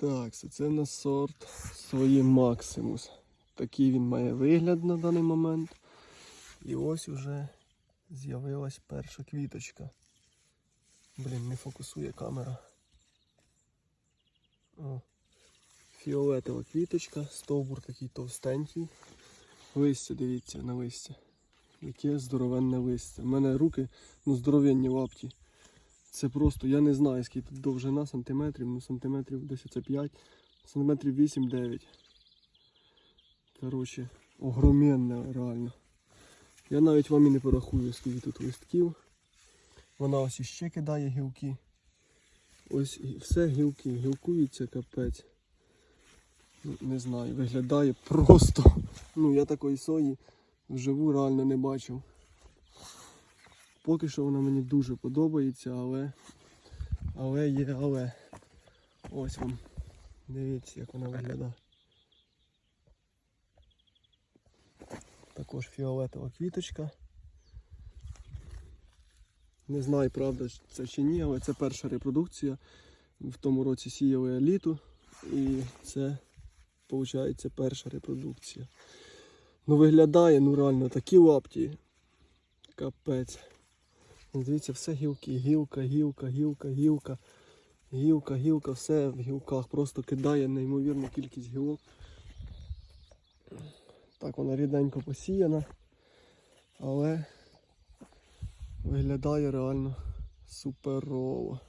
Так, це на сорт свої Максимус. Такий він має вигляд на даний момент. І ось уже з'явилась перша квіточка. Блін, не фокусує камера. О, фіолетова квіточка, стовбур такий товстенький. Листя, дивіться на листя. Яке здоровенне листя. У мене руки ну, здоровенні лапті. Це просто, я не знаю, скільки тут довжина сантиметрів, ну сантиметрів десь це 5, сантиметрів 8-9. Коротше, огроменне реально. Я навіть вам і не порахую, скільки тут листків. Вона ось іще кидає гілки. Ось все гілки, гілкується капець. Ну, Не знаю, виглядає просто. Ну я такої сої вживу реально не бачив. Поки що вона мені дуже подобається, але. Але є, але. Ось вам. Дивіться, як вона виглядає. Також фіолетова квіточка. Не знаю, правда це чи ні, але це перша репродукція. В тому році сіяли еліту. І це, виходить, перша репродукція. Ну виглядає, ну реально такі лапті. Капець. Дивіться, все гілки. Гілка, гілка, гілка, гілка. Гілка, гілка, все в гілках. Просто кидає неймовірну кількість гілок. Так вона рідненько посіяна. Але виглядає реально суперово.